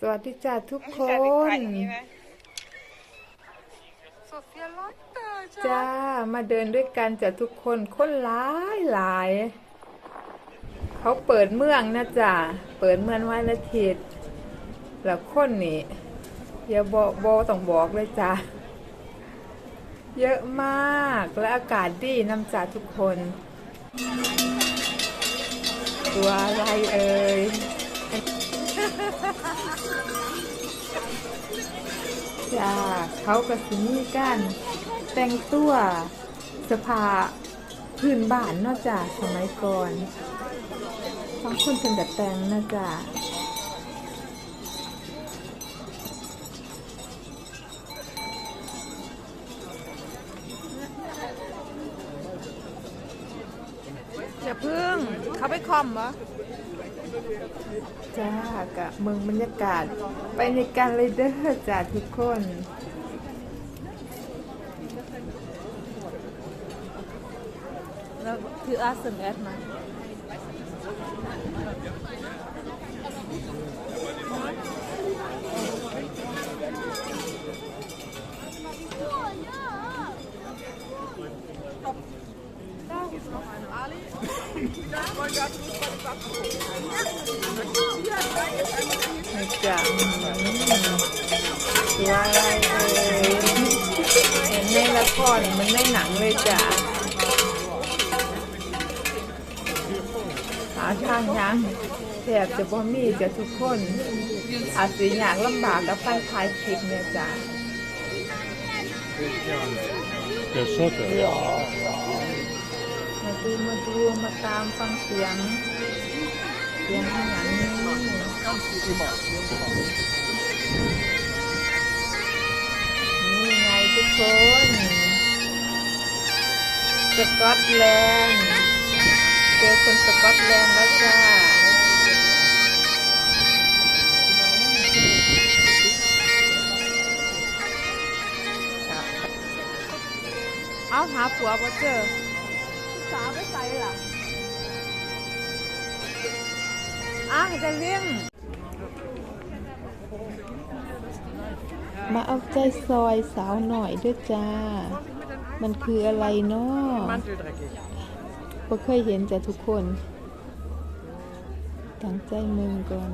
สวัสดีจ้าทุกคใช่เป็นไข่นอย่างนี้ไหมโซเฟียลอตเตอร์จ้า จ้ามาเดินด้วยกันจ้ะทุกคนคนหลายหลาย เขาเปิดเมืองนะจ้ะเปิดเมืองวันอาทิตย์แล้วคนนี่อย่าบอกบอต้องบอกเลยจ้ะเยอะมากและอากาศดีน้ำจ้าทุกคน ตัวอะไรเอ่ย จ้าเขาก็สิมีการแต่งตัวสภาพื้นบ้านนอกจากสมัยก่อนบางคนเป็นแบบแต่งนะจ้าอย่าพึ่งเขาไปคอมเหรอ จ้ากะเมืองบรรยากาศไปในการเลยเด้อจ้าทุกคนแล้วคืออาสมแอดมานะ จ้าอืมตัวอะไรเอ่ยเห็นในละครมันในหนังเลยจ้าหาทางยังแทบจะบ่มีจะทุกคน อาจสิอยากลำบากกับการถ่ายคลิปเนี่ยจ้า Der Schotte, ja. มา ดูมาดูมาตามฟังเสียง เสียงข้างหลังนี่นี่ไงทุกคนสกอตแลนด์เจอคนสกอตแลนด์แล้วจ้าเอาหาผัวบ่เจอาวไปใส่ล่ะอะจะเลี้ยงมาเอาใจซอยสาวหน่อยด้วยจ้า มันคืออะไรเนาะบ่เคยเห็นจ้ะทุกคน ตั้งใจมึงก่อน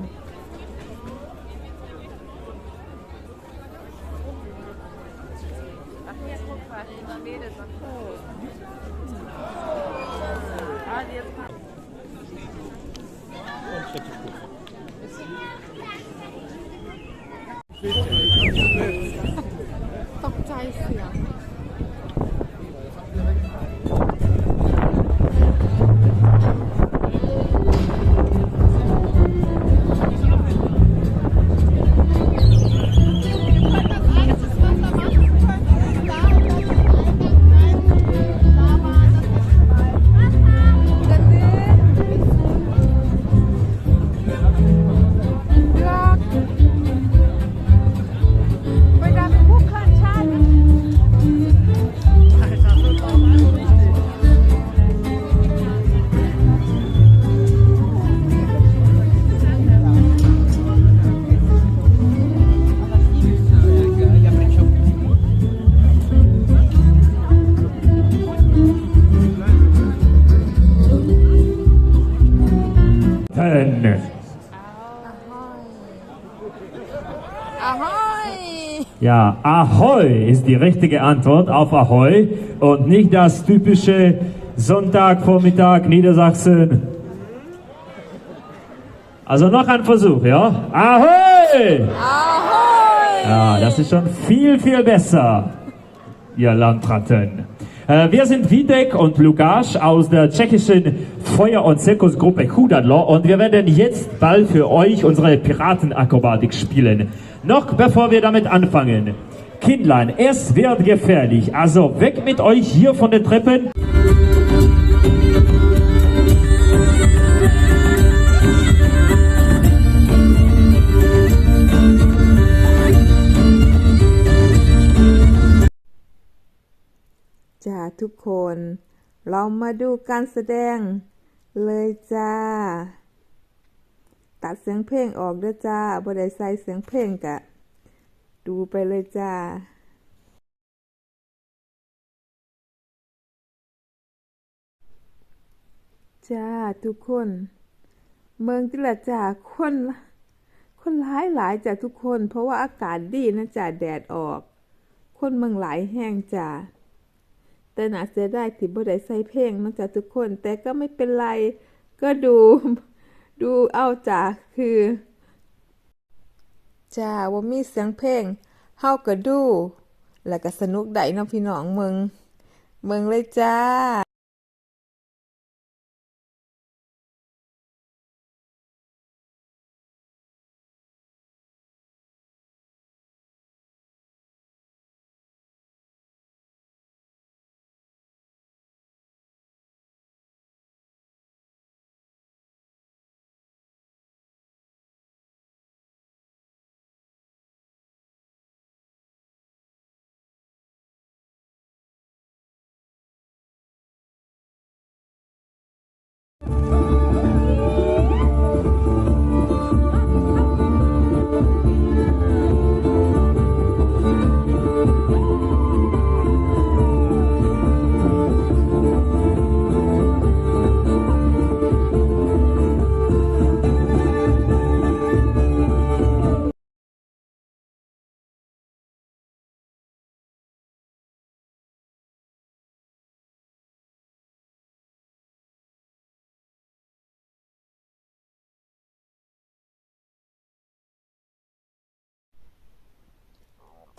ตกใจเ Ja, Ahoi ist die richtige Antwort auf Ahoi und nicht das typische Sonntagvormittag Niedersachsen. Also noch ein Versuch, ja? Ahoi! Ahoi! Ja, das ist schon viel, viel besser, ihr Landratten. Äh, wir sind Vitek und Lukasz aus der tschechischen Feuer- und Zirkusgruppe Kudadlo und wir werden jetzt bald für euch unsere Piratenakrobatik spielen. Noch bevor wir damit anfangen. Kindlein, es wird gefährlich, also weg mit euch hier von den Treppen. จ้าทุกคน เรามาดูการแสดงเลยจ้า ตัดเสียงเพลงออกเด้อจ้าบ่ได้ใส่เสียงเพลงกะ ดูไปเลยจ้าจ้าทุกคน เมืองที่ละจ้าคนคนหลายหลายจ้าทุกคน เพราะว่าอากาศดีนะจ้าแดดออก คนเมืองหลายแห้งจ้าแต่น่าเสียดายที่บ่ได้ใส่เพลงนะจ้าทุกคน แต่ก็ไม่เป็นไรก็ดู ดูเอาจ้าคือจ้าว่ามีเสียงเพลงเฮาก็ดู แล้วก็สนุกได้เน้องพี่น้องมึงมึงเลยจ้า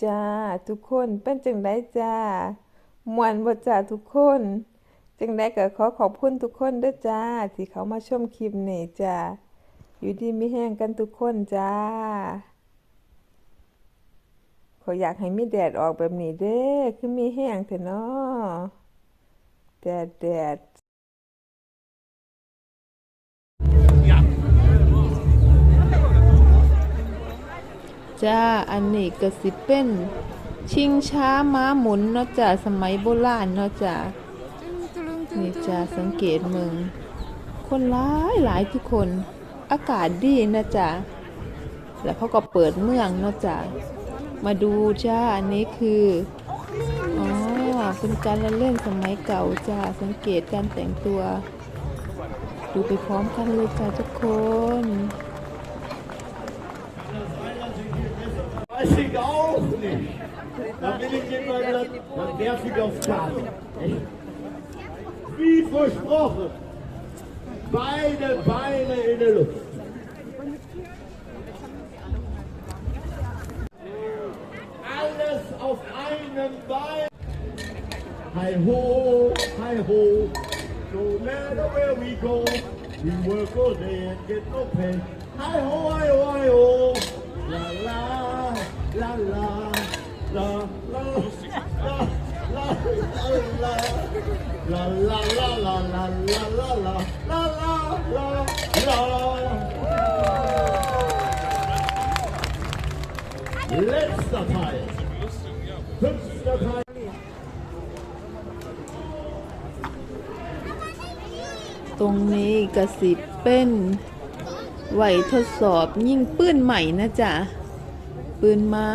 จ้าทุกคนเป็นจังไดจ้ามวนบ่จ้าทุกคนจังไดก็ขอขอบคุณทุกคนด้อจ้า ที่เขามาชมคลิปนี้จ้าอยู่ดีมีแห้งกันทุกคนจ้าขออยากให้มีแดดออกแบบนี้เด้คือมีแห้งเถอะเนาะแดดแดด จ้า อันนี้ก็สิเป็น ชิงช้าม้าหมุนเนาะจ้าสมัยโบราณเนาะจ้านี่จ้าสังเกตมืองคนหลายหลายทุกคน อากาศดีนะจ้าแล้วเขาก็เปิดเมืองเนาะจ้ามาดูจ้า อันนี้คือ อ๋อ เป็นการละเล่นสมัยเก่าจ้า สังเกตการแต่งตัว ดูไปพร้อมกันเลยจ้าทุกคน nicht. Dann will ich immer, dann werf ich aufs Karte. Wie versprochen. Beide Beine in der Luft. Alles auf einem Bein. Hi ho, hi ho. No matter where we go, we work all day and get no pay. Hi ho, hi ho, hi ho. La la, la la, la la, la la, la la, la la la la la la la la la la la. Letzter Teil. Fünfter Teil. ตรงนี้กระสิบเป็นไหวทดสอบยิงปืนใหม่นะจ๊ะ ปืนไม้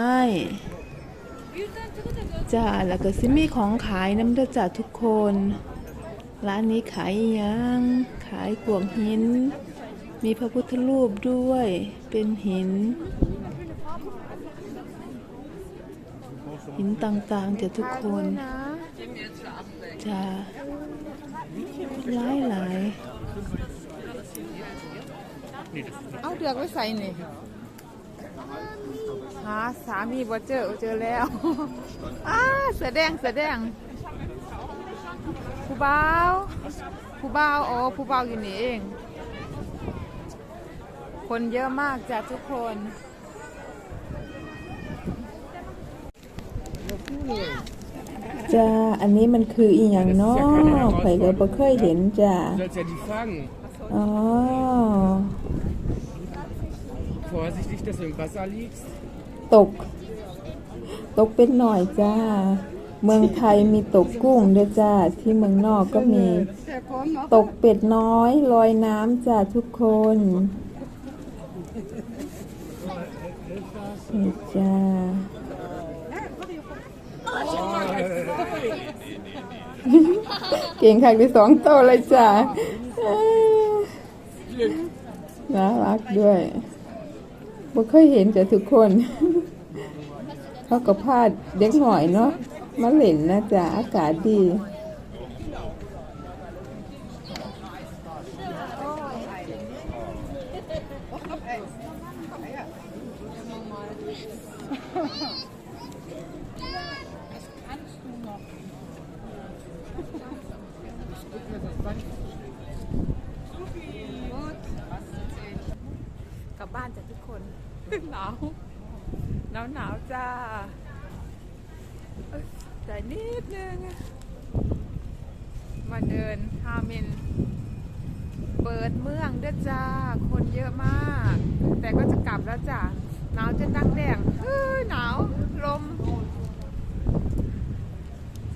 จ้าแล้วก็ซิมีของขายน้ำเด้อจ้ะทุกคน ร้านนี้ขายหยังขายกวงหิน มีพระพุทธรูปด้วยเป็นหิน หินต่างๆจ้ะทุกคนจ้าหลายหลายเอาเดือกไว้ใส่นี่ หาสามีบ่เจอเจอแล้วอ้าแสดงแสดงผู้บ่าวผู้บ่าวอ๋อผู้บ่าวอยู่นี่เอง คนเยอะมากจ้ะทุกคนจ้าอันนี้มันคืออีหยังเนาะข่อยก็บ่เคยเห็นจ้า Du sollst ja die fangen. อ๋อ Vorsichtig, dass du im Wasser liegst. ตก ตกเป็นหน่อยจ้า เมืองไทยมีตกกุ้งด้วยจ้า ที่เมืองนอกก็มีตกเป็ดน้อยลอยน้ำจ้าทุกคนนี่จ้า เก่งค่ะที่สองโตเลยจ้าเอ้ยน่ารักด้วย บ่เคยเห็นจ้ะทุกคน เขาก็พาดเด็กหน่อยเนาะมาเล่นนะจ๊ะอากาศดีาวหนาวหนาวจ้าเอ้ยใจนิดนึง มาเดินฮาเมนเปิดเมืองเด้อจ้า คนเยอะมาก แต่ก็จะกลับแล้วจ้ะหนาวจนดังแดงเฮ้ยหนาว ลม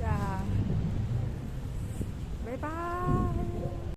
จ้าบ๊ายบาย